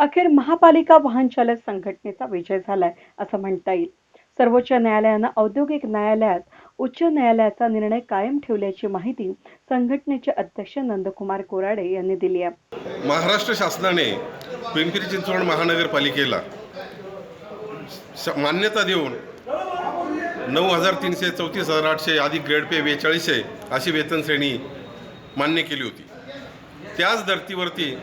अखेर महापालिका वाहन चालक संघटनेचा विजय झालाय असं म्हणता येईल. सर्वोच्च न्यायालयानं औद्योगिक न्यायालयात उच्च न्यायालयाचा निर्णय कायम ठेवल्याची माहिती संघटनेचे अध्यक्ष नंदकुमार कोराडे यांनी दिली आहे. महाराष्ट्र शासनाने पिंपरी चिंचवड महानगरपालिकेला मान्यता देऊन नऊ हजार तीनशे चौतीस हजार आठशे अधिक ग्रेड पे बेचाळीसशे अशी वेतन श्रेणी मान्य केली होती. त्याच धर्तीवरती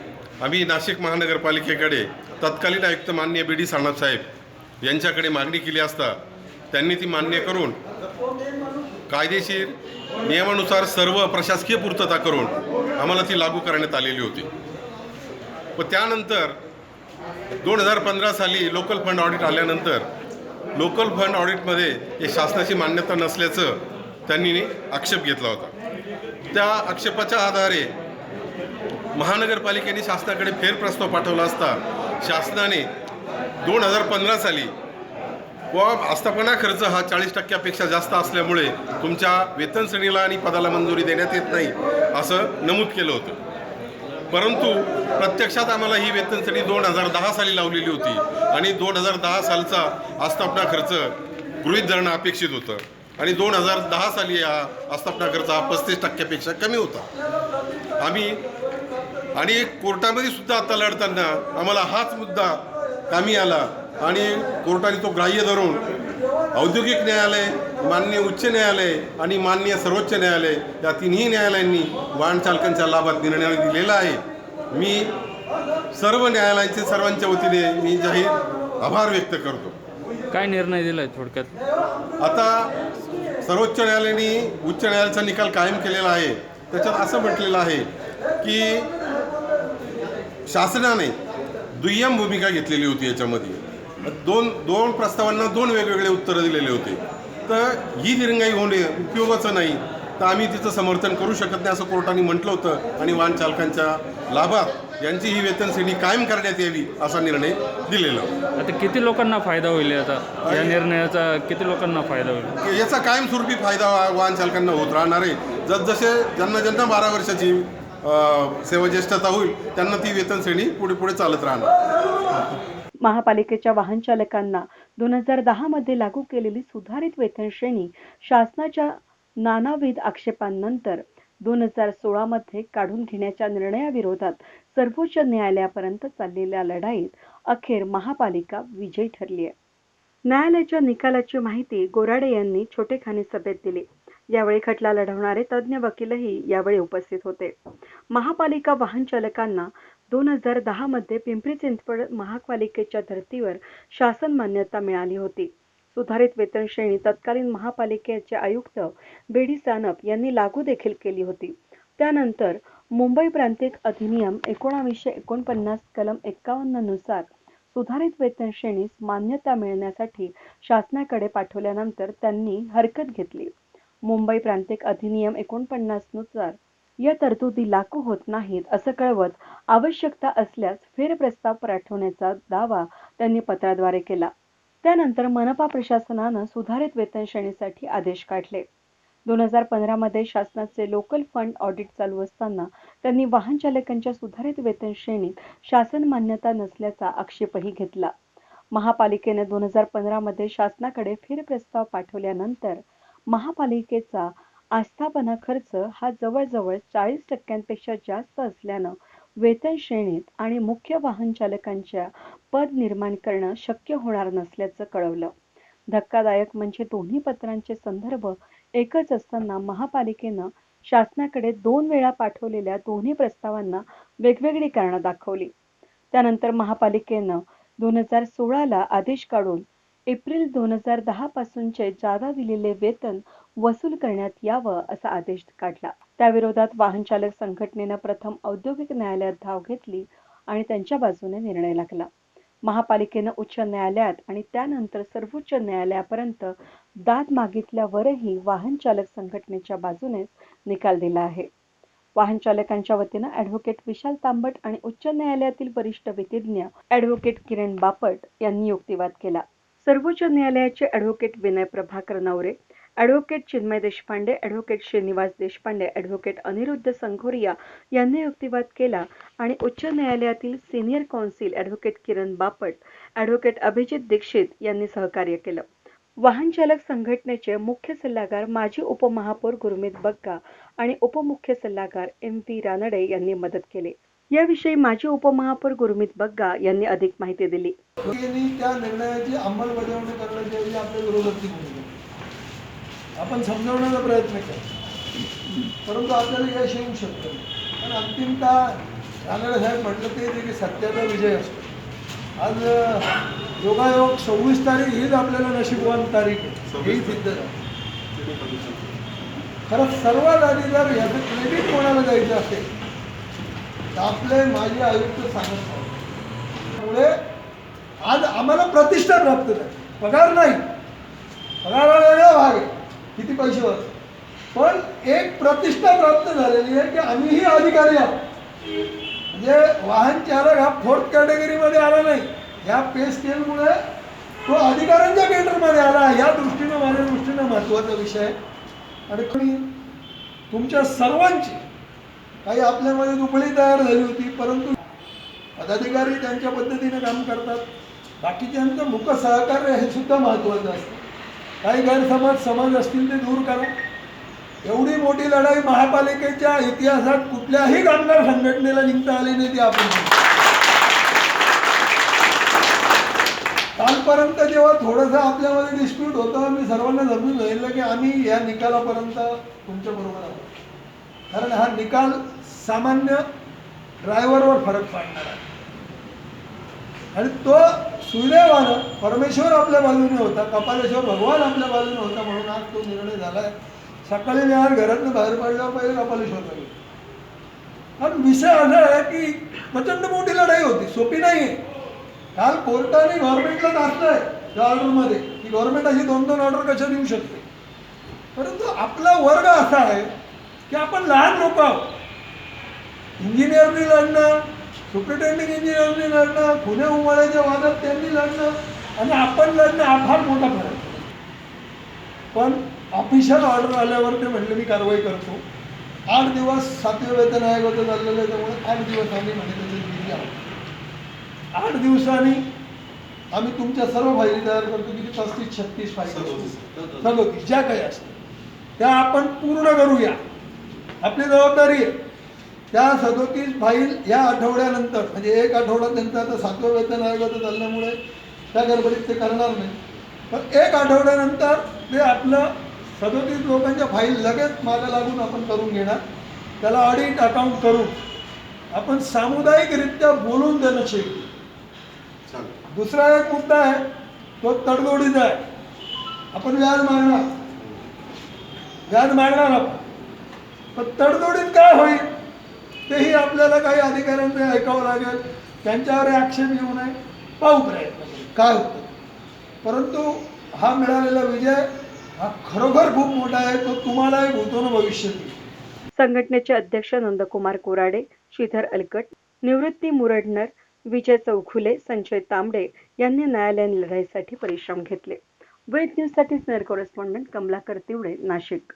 आम्ही नाशिक महानगरपालिकेकडे तत्कालीन आयुक्त मान्य बी डी साहेब यांच्याकडे मागणी केली असता त्यांनी ती मान्य करून कायदेशीर नियमानुसार सर्व प्रशासकीय पूर्तता करून आम्हाला ती लागू करण्यात आलेली होती. व त्यानंतर दोन हजार पंधरा साली लोकल फंड ऑडिट आल्यानंतर लोकल फंड ऑडिटमध्ये हे शासनाची मान्यता नसल्याचं त्यांनी आक्षेप घेतला होता. त्या आक्षेपाच्या आधारे महानगरपालिकेने शासनाकडे फेरप्रस्ताव पाठवला असता शासनाने दोन हजार पंधरा साली व आस्थापना खर्च हा चाळीस टक्क्यापेक्षा जास्त असल्यामुळे तुमच्या वेतन श्रेणीला आणि पदाला मंजुरी देण्यात येत नाही असं नमूद केलं होतं. परंतु प्रत्यक्षात आम्हाला ही वेतन श्रेणी दोन हजार दहा साली लावलेली होती आणि दोन हजार दहा सालचा आस्थापना खर्च गृहित धरणं अपेक्षित होतं आणि दोन हजार दहा साली हा आस्थापना खर्च हा पस्तीस टक्क्यापेक्षा कमी होता. आम्ही आणि कोर्टामध्ये सुद्धा आता लढताना आम्हाला हाच मुद्दा कामी आला. आणि कोर्टाने तो ग्राह्य धरून औद्योगिक न्यायालय मान्य उच्च न्यायालय आणि मान्य सर्वोच्च न्यायालय या तिन्ही न्यायालयांनी वाहन चालकांच्या लाभात निर्णय दिलेला आहे. मी सर्व न्यायालयांचे सर्वांच्या वतीने मी जाहीर आभार व्यक्त करतो. काय निर्णय दिलाय थोडक्यात? आता सर्वोच्च न्यायालयाने उच्च न्यायालयाचा निकाल कायम केलेला आहे. त्याच्यात असं म्हटलेलं आहे की शासनाने दुय्यम भूमिका घेतलेली होती याच्यामध्ये. दोन दोन प्रस्तावांना दोन वेगवेगळे उत्तरं दिलेले होते. तर ही दिरंगाई होणे उपयोगाचं नाही. तर आम्ही तिचं समर्थन करू शकत नाही असं कोर्टाने म्हटलं होतं आणि वाहन चालकांच्या लाभात यांची ही वेतन श्रेणी कायम करण्यात यावी असा निर्णय दिलेला. होता. आता किती लोकांना फायदा होईल आता या निर्णयाचा किती लोकांना फायदा होईल? याचा कायमस्वरूपी फायदा वाहन चालकांना होत राहणार आहे. जसजसे ज्यांना ज्यांना बारा वर्षाची सेवाज्येष्ठता होईल त्यांना ती वेतन श्रेणी पुढे पुढे चालत राहणार. महापालिकेच्या वाहन चालकांना दोन हजार दहा मध्ये लागू केलेली सुधारित वेतन श्रेणी शासनाच्या नानाविध आक्षेपांनंतर दोन हजार सोळा मध्ये काढून घेण्याच्या निर्णयाविरोधात सर्वोच्च न्यायालयापर्यंत चाललेल्या लढाईत अखेर महापालिका विजयी ठरली आहे न्यायालयाच्या निकालाची माहिती गोराडे यांनी छोटेखानी सभेत दिली. यावेळी खटला लढवणारे तज्ज्ञ वकीलही यावेळी उपस्थित होते. महापालिका वाहन चालकांना दोन हजार दहा मध्ये पिंपरी चिंचवड महापालिकेच्या धर्तीवर शासन मान्यता मिळाली होती. सुधारित वेतन श्रेणी तत्कालीन महापालिकेचे आयुक्त बेडी सानप यांनी लागू देखील केली होती. त्यानंतर मुंबई प्रांतिक अधिनियम एकोणावीसशे एकोणपन्नास कलम एक्कावन्ननुसार सुधारित वेतन श्रेणीस मान्यता मिळण्यासाठी शासनाकडे पाठवल्यानंतर त्यांनी हरकत घेतली. मुंबई प्रांतिक अधिनियम एकोणपन्नासनुसार या तरतुदी लागू होत नाहीत असं कळवत आवश्यकता असल्यास फेरप्रस्ताव पाठवण्याचा दावा त्यांनी पत्राद्वारे केला. त्यानंतर मनपा प्रशासनानं सुधारित वेतन श्रेणीसाठी आदेश काढले. दोन हजार पंधरामध्ये शासनाचे लोकल फंड ऑडिट चालू असताना त्यांनी वाहन चालकांच्या सुधारित वेतन श्रेणीत शासन मान्यता नसल्याचा आक्षेपही घेतला. महापालिकेने दोन हजार पंधरामध्ये शासनाकडे फेरप्रस्ताव पाठवल्यानंतर महापालिकेचा आस्थापना खर्च हा जवळजवळ चाळीस टक्क्यांपेक्षा जास्त असल्यानं वेतन श्रेणीत आणि मुख्य वाहन चालकांच्या पद निर्माण करणं शक्य होणार नसल्याचं कळवलं. धक्कादायक म्हणजे दोन्ही पत्रांचे संदर्भ एकच असताना महापालिकेनं शासनाकडे दोन वेळा पाठवलेल्या दोन्ही प्रस्तावांना वेगवेगळी कारणं दाखवली. त्यानंतर महापालिकेनं दोन हजार सोळाला आदेश काढून एप्रिल दोन हजार दहा पासूनचे जादा दिलेले वेतन वसूल करण्यात यावं असा आदेश काढला. त्याविरोधात वाहन चालक संघटनेनं प्रथम औद्योगिक न्यायालयात धाव घेतली आणि त्यांच्या बाजूने निर्णय लागला. महापालिकेनं उच्च न्यायालयात आणि त्यानंतर सर्वोच्च न्यायालयापर्यंत दाद मागितल्यावरही वाहन चालक संघटनेच्या बाजूनेच निकाल दिला आहे. वाहन चालकांच्या वतीनं ॲडव्होकेट विशाल तांबट आणि उच्च न्यायालयातील वरिष्ठ विधिज्ञ ॲडव्होकेट किरण बापट यांनी युक्तिवाद केला. सर्वोच्च न्यायालयाचे advocate Vinay Prabhakar Navare advocate Chinmay Deshpande advocate Shrinivas Deshpande advocate Aniruddha Sanghoria यांनी युक्तिवाद केला आणि उच्च न्यायालयातील senior counsel advocate Kiran Bapat advocate Abhijit Dixit यांनी सहकार्य केलं. वाहन चालक संघटनेचे मुख्य सल्लागार माजी उपमहापौर गुरमीत बग्गा आणि उपमुख्य सल्लागार एम व्ही रानडे यांनी मदत केली. याविषयी माजी उपमहापौर गुरमीत बग्गा यांनी अधिक माहिती दिली. त्या निर्णयाची अंमलबजावणी करण्याची आपल्या विरोधातली भूमिका आपण समजवण्याचा प्रयत्न केला. परंतु आपल्याला यश येऊ शकतं नाही. पण अंतिमतः रानडे साहेब म्हटलं तेच आहे की सत्याचा विजय असतो. आज योगायोग सव्वीस तारीख हीच आपल्याला नशीबवान तारीख आहे. ही सिद्ध झाली. खरं सर्वात आधी जर याचं क्रेडिट कोणाला द्यायचं असेल आपले माजी आयुक्त सांगत त्यामुळे आज आम्हाला प्रतिष्ठा प्राप्त झाली. पगार नाही. पगार वेगळा भाग आहे. किती पैसे वर पण एक प्रतिष्ठा प्राप्त झालेली आहे की आम्हीही अधिकारी आहोत. म्हणजे वाहन चालक हा फोर्थ कॅटेगरीमध्ये आला नाही. ह्या पे स्केलमुळे तो अधिकाऱ्यांच्या केंद्रमध्ये आला. या दृष्टीनं माझ्या दृष्टीनं महत्त्वाचा विषय आहे. आणि तुमच्या सर्वांची काही आपल्यामध्ये दुबळी तयार झाली होती परंतु पदाधिकारी त्यांच्या पद्धतीने काम करतात. बाकीच्यांचं मुख सहकार्य हे सुद्धा महत्त्वाचं असतं. काही गैरसमज समज असतील ते दूर करा. एवढी मोठी लढाई महापालिकेच्या इतिहासात कुठल्याही कामगार संघटनेला जिंकता आली नाही ती आपण कालपर्यंत जेव्हा थोडंसं आपल्यामध्ये डिस्प्यूट होतं मी सर्वांना समजून सांगितलं की आम्ही या निकालापर्यंत तुमच्या बरोबर आहोत. कारण हा निकाल सामान्य ड्रायव्हरवर फरक पाडणार आहे. आणि तो सुदैवानं परमेश्वर आपल्या बाजूने होता कपालेश्वर भगवान आपल्या बाजूने होता म्हणून आज तो निर्णय झालाय. सकाळी मी आज घरातनं बाहेर पडल्यावर पहिले कपालेश्वर गेलो पण विषय असा आहे की प्रचंड मोठी लढाई होती सोपी नाही आहे काल कोर्टाने गव्हर्नमेंटला टाकलंय त्या ऑर्डरमध्ये. की गव्हर्नमेंट अशी दोन दोन ऑर्डर कशा देऊ शकते? परंतु आपला वर्ग असा आहे की आपण लहान लोक आहोत. इंजिनियरनी लढणं सुप्रिटेंडिंग इंजिनियरनी लढणं पुणे उमाळ्याच्या वादात त्यांनी लढणं आणि आपण लढणं हा फार मोठा फरक. पण ऑफिशियल ऑर्डर आल्यावर ते म्हणले मी कारवाई करतो. आठ दिवस सातवे वेतन आयोगाचं चाललेलं आहे त्यामुळे आठ दिवस आम्ही म्हणजे दिली आहोत आठ दिवसांनी आम्ही तुमच्या सर्व फायली तयार करतो किती? पस्तीस छत्तीस फायली सदोतीस ज्या काही असतील. त्या आपण पूर्ण करूया. आपली जबाबदारी आहे. त्या सदोतीस फाईल या आठवड्यानंतर म्हणजे एक आठवडा त्यांचा आता सातवं वेतन आयोगाचं चालल्यामुळे त्या गडबडीत ते करणार नाही. पण एक आठवड्यानंतर ते आपलं सदोतीस लोकांच्या फाईल लगेच मागं लागून आपण करून घेणार. त्याला ऑडिट अकाउंट करून आपण सामुदायिकरित्या बोलून देणं शिकू दुसरा एक मुद्दा आहे तो तडजोडीचा आहे. आपण व्याज मागणार. व्याज मागणार आपण. पण तडजोडीत काय होईल? तेही आपल्याला काही अधिकाऱ्यांचे ऐकावं लागेल. त्यांच्यावर आक्षेप घेऊ नये. पाहू प्रयत्न काय होतं? परंतु हा मिळालेला विजय हा खरोखर खूप मोठा आहे. तो तुम्हालाही भूतोन भविष्यात संघटनेचे अध्यक्ष नंदकुमार कोराडे श्रीधर अलकट निवृत्ती मुरडणर विजय चौखुले संजय तांबडे यांनी न्यायालयीन लढाईसाठी परिश्रम घेतले. वेद न्यूजसाठी स्नेअर कॉरेस्पॉन्डंट कमलाकर तिवडे नाशिक.